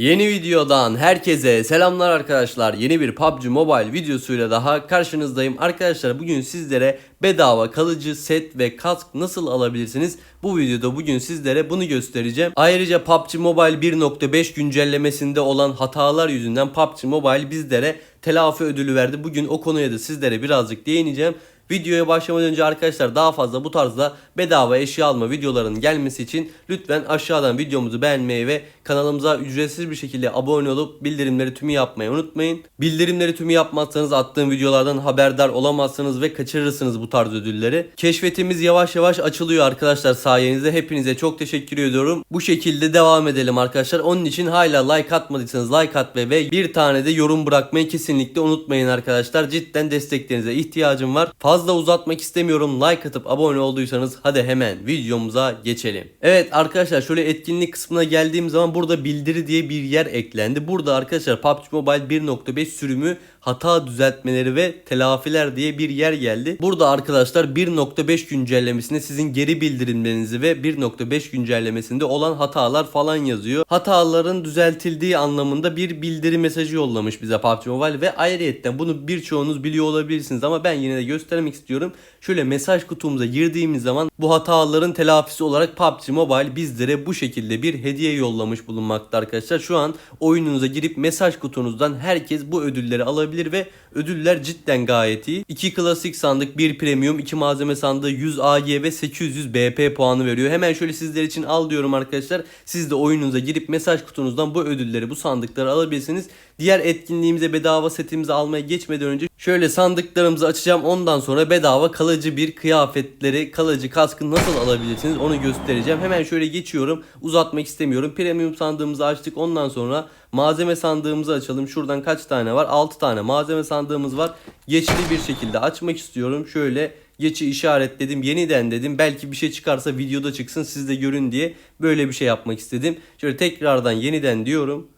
Yeni videodan herkese selamlar arkadaşlar. Yeni bir PUBG Mobile videosuyla daha karşınızdayım. Arkadaşlar bugün sizlere bedava kalıcı set ve kask nasıl alabilirsiniz? Bu videoda bugün sizlere bunu göstereceğim. Ayrıca PUBG Mobile 1.5 güncellemesinde olan hatalar yüzünden PUBG Mobile bizlere telafi ödülü verdi. Bugün o konuya da sizlere birazcık değineceğim. Videoya başlamadan önce arkadaşlar daha fazla bu tarzda bedava eşya alma videolarının gelmesi için lütfen aşağıdan videomuzu beğenmeyi ve kanalımıza ücretsiz bir şekilde abone olup bildirimleri tümü yapmayı unutmayın. Bildirimleri tümü yapmazsanız attığım videolardan haberdar olamazsınız ve kaçırırsınız bu tarz ödülleri. Keşfetimiz yavaş yavaş açılıyor arkadaşlar sayenizde. Hepinize çok teşekkür ediyorum. Bu şekilde devam edelim arkadaşlar. Onun için hala like atmadıysanız like atmayı ve bir tane de yorum bırakmayı kesinlikle unutmayın arkadaşlar. Cidden desteklerinize ihtiyacım var. Fazla uzatmak istemiyorum. Like atıp abone olduysanız hadi hemen videomuza geçelim. Evet arkadaşlar şöyle etkinlik kısmına geldiğim zaman burada bildiri diye bir yer eklendi. Burada arkadaşlar PUBG Mobile 1.5 sürümü hata düzeltmeleri ve telafiler diye bir yer geldi. Burada arkadaşlar 1.5 güncellemesinde sizin geri bildirimlerinizi ve 1.5 güncellemesinde olan hatalar falan yazıyor. Hataların düzeltildiği anlamında bir bildiri mesajı yollamış bize PUBG Mobile ve ayrıyetten bunu birçoğunuz biliyor olabilirsiniz ama ben yine de göstermek istiyorum. Şöyle mesaj kutumuza girdiğimiz zaman bu hataların telafisi olarak PUBG Mobile bizlere bu şekilde bir hediye yollamış bulunmakta arkadaşlar. Şu an oyununuza girip mesaj kutunuzdan herkes bu ödülleri alabilir ve ödüller cidden gayet iyi. 2 klasik sandık, 1 premium, 2 malzeme sandığı, 100 AG ve 800 BP puanı veriyor. Hemen şöyle sizler için al diyorum arkadaşlar. Siz de oyununuza girip mesaj kutunuzdan bu ödülleri, bu sandıkları alabilirsiniz. Diğer etkinliğimize bedava setimizi almaya geçmeden önce şöyle sandıklarımızı açacağım. Ondan sonra bedava kalıcı bir kıyafetleri, kalıcı kaskı nasıl alabilirsiniz onu göstereceğim. Hemen şöyle geçiyorum. Uzatmak istemiyorum. Premium sandığımızı açtık. Ondan sonra malzeme sandığımızı açalım. Şuradan kaç tane var? 6 tane malzeme sandığımız var. Geçli bir şekilde açmak istiyorum. Şöyle geçi işaretledim. Yeniden dedim. Belki bir şey çıkarsa videoda çıksın siz de görün diye böyle bir şey yapmak istedim. Şöyle tekrardan yeniden diyorum.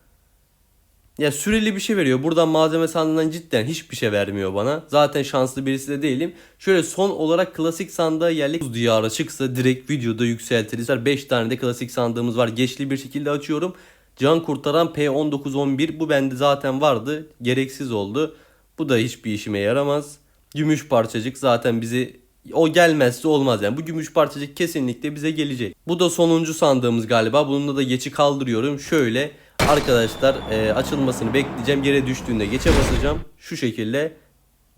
Ya süreli bir şey veriyor. Buradan malzeme sandığından cidden hiçbir şey vermiyor bana. Zaten şanslı birisi de değilim. Şöyle son olarak klasik sandığa yerlik buz diyarı çıksa direkt videoda yükseltiriz. 5 tane de klasik sandığımız var. Geçli bir şekilde açıyorum. Can kurtaran P1911 bu bende zaten vardı. Gereksiz oldu. Bu da hiçbir işime yaramaz. Gümüş parçacık zaten bizi o gelmezse olmaz yani. Bu gümüş parçacık kesinlikle bize gelecek. Bu da sonuncu sandığımız galiba. Bununla da geçi kaldırıyorum. Şöyle arkadaşlar e, açılmasını bekleyeceğim. Yere düştüğünde geçe basacağım. Şu şekilde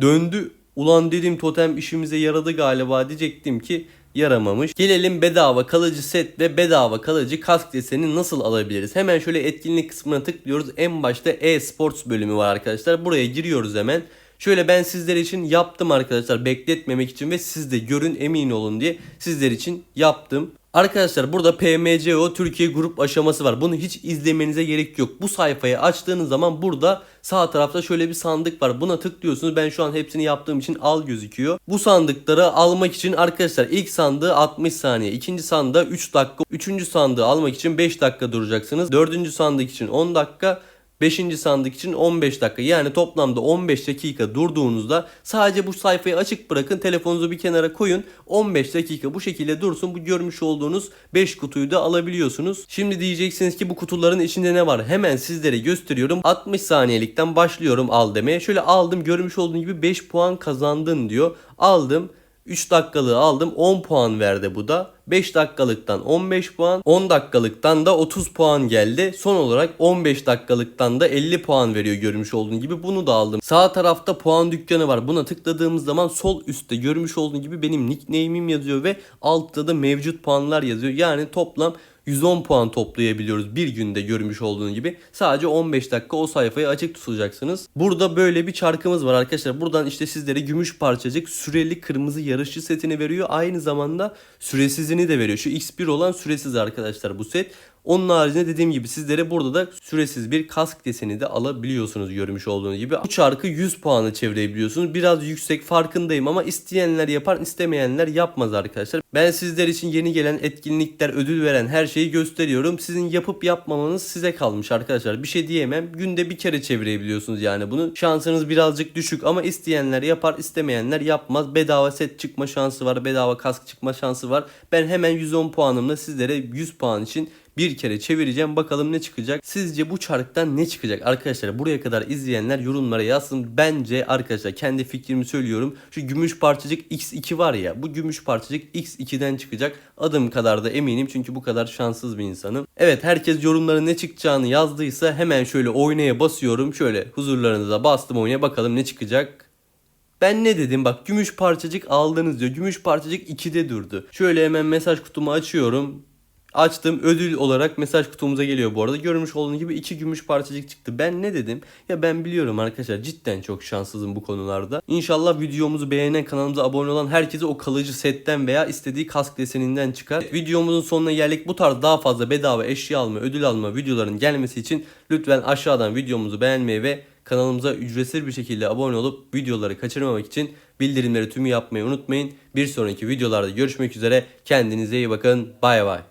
döndü. Ulan dedim totem işimize yaradı galiba diyecektim ki yaramamış. Gelelim bedava kalıcı set ve bedava kalıcı kask deseni nasıl alabiliriz? Hemen şöyle etkinlik kısmına tıklıyoruz. En başta e-sports bölümü var arkadaşlar. Buraya giriyoruz hemen. Şöyle ben sizler için yaptım arkadaşlar bekletmemek için ve siz de görün emin olun diye sizler için yaptım. Arkadaşlar burada PMCO Türkiye grup aşaması var. Bunu hiç izlemenize gerek yok. Bu sayfayı açtığınız zaman burada sağ tarafta şöyle bir sandık var. Buna tıklıyorsunuz. Ben şu an hepsini yaptığım için al gözüküyor. Bu sandıkları almak için arkadaşlar ilk sandığı 60 saniye. ikinci sandığı 3 dakika. Üçüncü sandığı almak için 5 dakika duracaksınız. Dördüncü sandık için 10 dakika. 5. sandık için 15 dakika. Yani toplamda 15 dakika durduğunuzda sadece bu sayfayı açık bırakın telefonunuzu bir kenara koyun. 15 dakika bu şekilde dursun. Bu görmüş olduğunuz 5 kutuyu da alabiliyorsunuz. Şimdi diyeceksiniz ki bu kutuların içinde ne var? Hemen sizlere gösteriyorum. 60 saniyelikten başlıyorum al demeye. Şöyle aldım görmüş olduğunuz gibi 5 puan kazandın diyor. Aldım 3 dakikalığı aldım 10 puan verdi bu da. 5 dakikalıktan 15 puan, 10 dakikalıktan da 30 puan geldi. Son olarak 15 dakikalıktan da 50 puan veriyor görmüş olduğun gibi. Bunu da aldım. Sağ tarafta puan dükkanı var. Buna tıkladığımız zaman sol üstte görmüş olduğun gibi benim nickname'im yazıyor ve altta da mevcut puanlar yazıyor. Yani toplam 110 puan toplayabiliyoruz bir günde görmüş olduğunuz gibi. Sadece 15 dakika o sayfayı açık tutacaksınız. Burada böyle bir çarkımız var arkadaşlar. Buradan işte sizlere gümüş parçacık süreli kırmızı yarışçı setini veriyor. Aynı zamanda süresizini de veriyor. Şu X1 olan süresiz arkadaşlar bu set. Onun haricinde dediğim gibi sizlere burada da süresiz bir kask deseni de alabiliyorsunuz görmüş olduğunuz gibi. Bu çarkı 100 puanı çevirebiliyorsunuz. Biraz yüksek farkındayım ama isteyenler yapar istemeyenler yapmaz arkadaşlar. Ben sizler için yeni gelen etkinlikler ödül veren her şeyi gösteriyorum. Sizin yapıp yapmamanız size kalmış arkadaşlar. Bir şey diyemem. Günde bir kere çevirebiliyorsunuz yani bunu. Şansınız birazcık düşük ama isteyenler yapar istemeyenler yapmaz. Bedava set çıkma şansı var. Bedava kask çıkma şansı var. Ben hemen 110 puanımla sizlere 100 puan için bir kere çevireceğim bakalım ne çıkacak. Sizce bu çarktan ne çıkacak arkadaşlar? Buraya kadar izleyenler yorumlara yazsın. Bence arkadaşlar kendi fikrimi söylüyorum. Şu gümüş parçacık X2 var ya bu gümüş parçacık X2'den çıkacak. Adım kadar da eminim çünkü bu kadar şanssız bir insanım. Evet herkes yorumlara ne çıkacağını yazdıysa hemen şöyle oynaya basıyorum. Şöyle huzurlarınıza bastım oynaya bakalım ne çıkacak. Ben ne dedim bak gümüş parçacık aldınız diyor. Gümüş parçacık 2'de durdu. Şöyle hemen mesaj kutumu açıyorum. Açtım ödül olarak mesaj kutumuza geliyor bu arada. Görmüş olduğunuz gibi iki gümüş parçacık çıktı. Ben ne dedim? Ya ben biliyorum arkadaşlar cidden çok şanssızım bu konularda. İnşallah videomuzu beğenen kanalımıza abone olan herkese o kalıcı setten veya istediği kask deseninden çıkar. Videomuzun sonuna geldik. Bu tarz daha fazla bedava eşya alma, ödül alma videoların gelmesi için lütfen aşağıdan videomuzu beğenmeyi ve kanalımıza ücretsiz bir şekilde abone olup videoları kaçırmamak için bildirimleri tümü yapmayı unutmayın. Bir sonraki videolarda görüşmek üzere. Kendinize iyi bakın. Bay bay.